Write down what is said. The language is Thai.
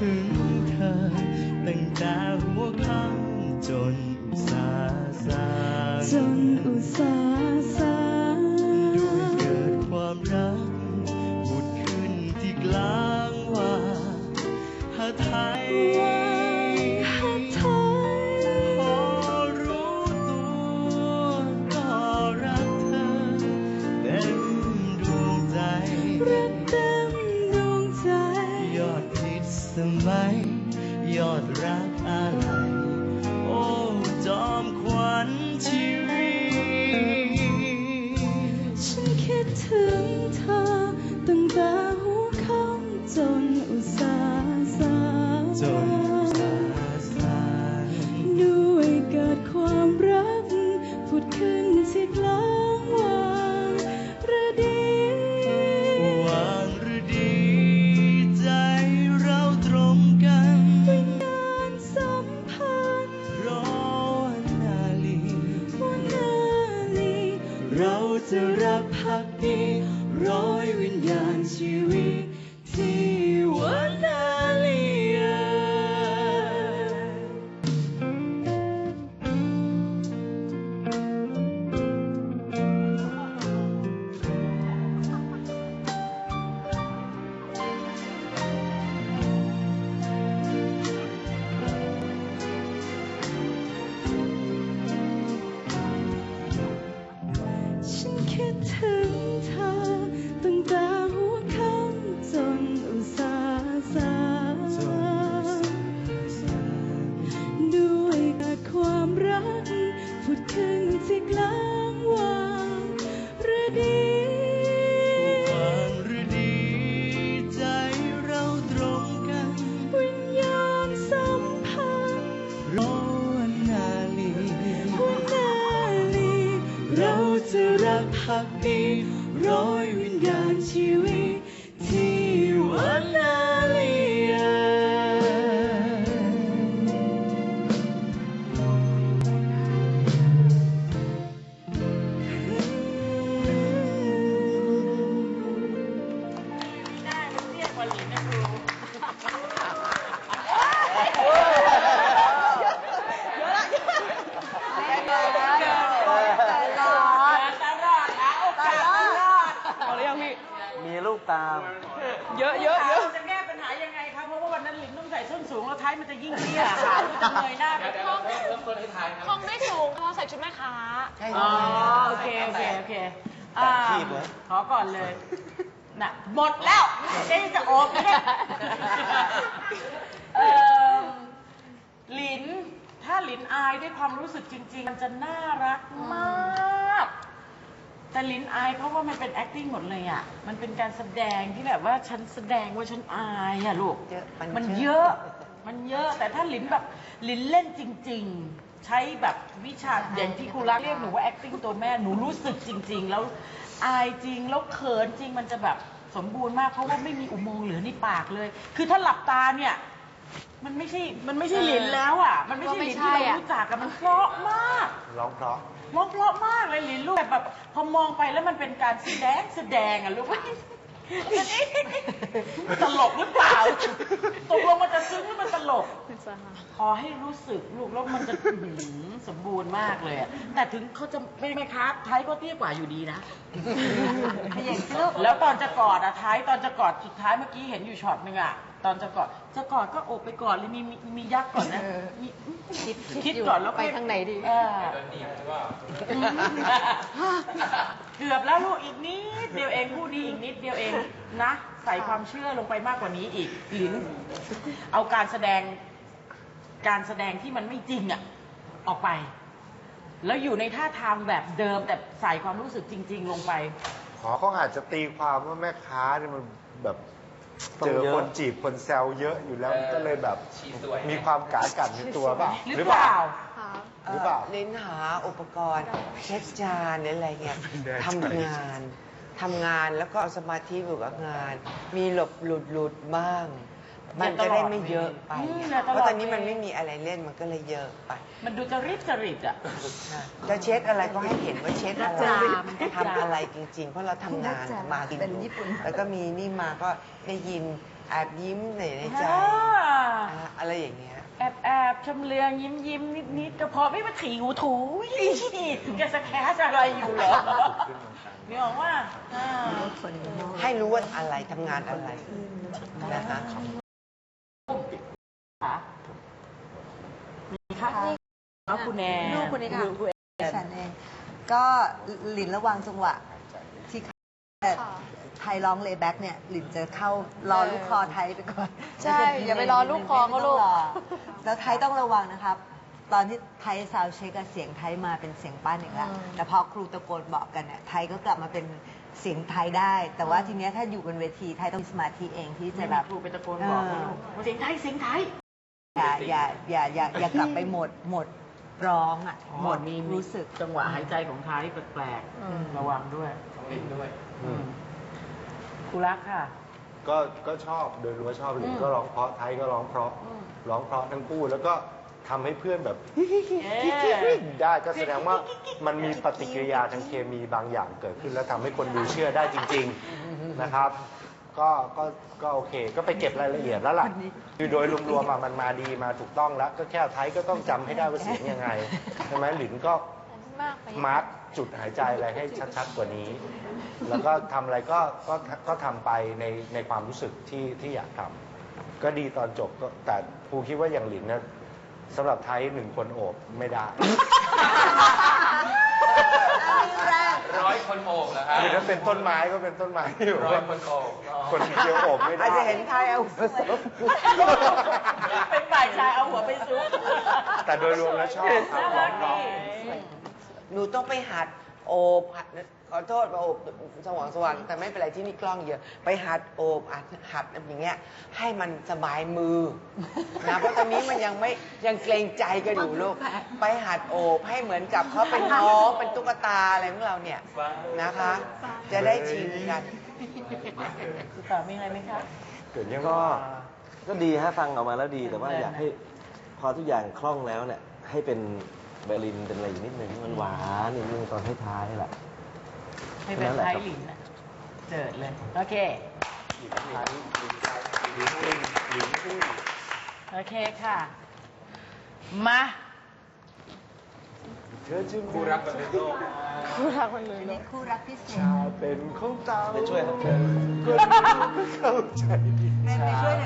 ถึ คิดถึงเธอ ญา พักดีร้อย กตาม เยอะเยอะเยอะ จะแก้ปัญหายังไงครับเพราะว่าวันนั้นหลินต้องใส่ส้นสูงแล้วท้ายมันจะยิ่งเตี้ยขามันจะเงยหน้าไปข้างคงไม่สูงเพราะใส่ชุดแม่ค้าอ๋อโอเคโอเคโอเคอ่าขีดเลยขอก่อนเลยน่ะหมดแล้วเจ๊จะโอบไม่ได้เอ่อหลินถ้าหลินอายด้วยความรู้สึกจริง ๆ มันจะน่ารักมาก แต่ลินอายเพราะว่ามันเป็น acting หมดเลยอะ มันเป็นการแสดงที่แบบว่าฉันแสดงว่าฉันอายอะลูก เยอะมันมันเยเยอะ อะ มันเยอะ แต่ถ้าลินแบบลินเล่นจริง ๆ ใช้แบบวิชาอย่างที่ครูรักเรียกหนูว่า acting ตัวแม่ หนูรู้สึกจริง ๆ แล้วอายจริง แล้วเขินจริง มันจะแบบสมบูรณ์มาก เพราะว่าไม่มีอุโมงค์เหลือในปากเลย คือถ้าหลับตาเนี่ย มันไม่ใช่ มันไม่ใช่ลินแล้วอะ มันไม่ใช่ลินที่เรารู้จักอะมันเพราะมากร้องเพราะ ร้องเพราะมากเลยลินลูกแต่แบบพอมองไปแล้วมันเป็นการแสดงแสดงอะลูกตลกหรือเปล่าตกลงมันจะซึ้งหรือมันตลก ขอให้รู้สึกลูกแล้วมันจะอื้อหือสมบูรณ์มากเลยอะแต่ถึงเขาจะไม่ไม่ครับไทยก็เตี้ยกว่าอยู่ดีนะขยันลูกแล้วตอนจะกอดอะท้ายตอนจะกอดสุดท้ายเมื่อกี้เห็นอยู่ช็อตหนึ่งอะ ตอนจะกอดจะกอดก็โอบไปก่อนเลยมีมีมียักษ์ก่อนนะมีคิดคิดก่อนแล้วไปทางไหนดีเออเกือบแล้วลูกอีกนิดเดียวเองคู่นี้อีกนิดเดียวเองนะ ใส่ความเชื่อลงไปมากกว่านี้อีกหลินเอาการแสดงการแสดงที่มันไม่จริงอะออกไป แล้วอยู่ในท่าทางแบบเดิมแต่ใส่ความรู้สึกจริง ๆ ลงไป ขอเขาอาจจะตีความว่าแม่ค้าเนี่ยมันแบบต้อง เจอเยอะคนจีบคนแซวเยอะอยู่แล้วก็เลยแบบมีความกากัดในตัวเปล่าหรือเปล่าหรือเปล่าลิ้นหาอุปกรณ์เช็ดจานหรืออะไรเงี้ยแน่ใจทำงานทำงานแล้วก็เอาสมาธิอยู่กับงาน มีหลบหลุดหลุดบ้าง มันจะได้ไม่เยอะไปอืมไงอย่าตลอดเพราะตอนนี้มันเวลา ไม่มีอะไรเล่นมันก็เลยเยอะไป มันดูจะริบจริตอะค่ะ จะเช็ดอะไรก็ให้เห็นว่าเช็ดอะไรจามจามทำอะไรจริง ๆ เพราะเราทำงานมากินแล้วก็มีนี่มาก็ได้ยินแอบยิ้มในในใจอ่าอ่าอะไรอย่างเงี้ย แอบแอบชำเลืองยิ้มยิ้มนิดนิดก็พอไม่มาถีหูถูแกสแคสอะไรอยู่เหรอนี่บอกว่าอ่า ให้รู้ว่าอะไรทำงานอะไรนะคะค่ะมีค่ะ เอาคุณแอนลูกคนนี้ค่ะคุณแอนฉันเอง ก็หลินระวังจังหวะที่ไทยร้องเลย์แบ็กเนี่ย หลินจะเข้ารอลูกคอไทยไปก่อนใช่ อย่าไปรอลูกคอเขาลูกไม่ต้องรอแล้วไทยต้องระวังนะครับ ตอนที่ไทยซาวด์เช็คอะเสียงไทยมาเป็นเสียงป้านอีกแล้วแต่พอครูตะโกนบอกกันเนี่ยไทยก็กลับมาเป็นเสียงไทยได้ แต่ว่าทีเนี้ยถ้าอยู่บนเวทีไทยต้องมีสมาธิเองที่จะจะแบแบบบครูไปตะโกนบอกนะลูกเสียงไทยเสียงไทยอย่าอย่าอย่าอย่าอย่ากลับไปหมดหมด ร้องอะหมดมีรู้สึกจังหวะหายใจของไทยแปลกๆระวังด้วย อืมครูรักค่ะ ก็ก็ชอบโดยรวมชอบหลินก็ร้องเพราะไทยก็ร้องเพราะร้องเพราะทั้งคู่แล้วก็ทำให้เพื่อนแบบ ได้ก็แสดงว่ามันมีปฏิกิริยาทางเคมีบางอย่างเกิดขึ้น แล้วทำให้คนดูเชื่อได้จริง ๆ นะครับ ก็ก็ก็โอเค ก็ไปเก็บรายละเอียดแล้วล่ะคือโดยรวมๆอะมันมาดีมาถูกต้องแล้ว ก็แค่ไทยก็ต้องจำให้ได้ว่าเสียงยังไงใช่ไหมหลินก็มาร์กจุดหายใจอะไรให้ชัดๆกว่านี้ แล้วก็ทำอะไรก็ก็ก็ทำไปในในความรู้สึกที่ที่อยากทำก็ดีตอนจบก็แต่ครูคิดว่าอย่างหลินนะสำหรับไทยหนึ่งคนโอบไม่ได้ ร้อยคนโอบเหรอครับคือถ้าเป็นต้นไม้ก็เป็นต้นไม้ที่แบบร้อยว่าคนโอบ คนเดียวโอบไม่ได้ อาจจะเห็นไทยเอาเป็นฝ่ายชายเอาหัวไปซุกแต่โดยรวมแล้วชอบครับน่าร้รัอกงเพราะดีหนูต้องไปหัด โอบหัดขอโทษมาโอบสว่างสว่างแต่ไม่เป็นไรที่นี่กล้องเยอะ ไปหัดโอบหัดหัดอย่างเงี้ย ให้มันสบายมือนะเพราะตอนนี้มันยังไม่ยังเกรงใจกันอยู่ลูกไปหัดโอบให้เหมือนกับเขาเป็นน้องเป็นตุ๊กตาอะไรของเราเนี่ยนะคะ จะได้ชินกันคือต่อมีอะไรไหมคะเกิดยังก็ว่าก็ดีฮะฟังออกมาแล้วดีแต่ว่าเดินๆอยากให้พอทุกอย่างคล่องแล้วเนี่ยให้เป็น เบอร์ลินเป็นอะไรอยู่นิดนึงมันหวานนิดนึงตอนท้ายๆแหละให้เป็นไทยหลินน่ะเจิดเลย โอเคโอเคค่ะ มาเธอจะคู่รักกันเป็นโลกอันนี้คู่รักพิเศษเป็นของเราไปช่วยครับก็เข้าใจดีแม่ไปช่วย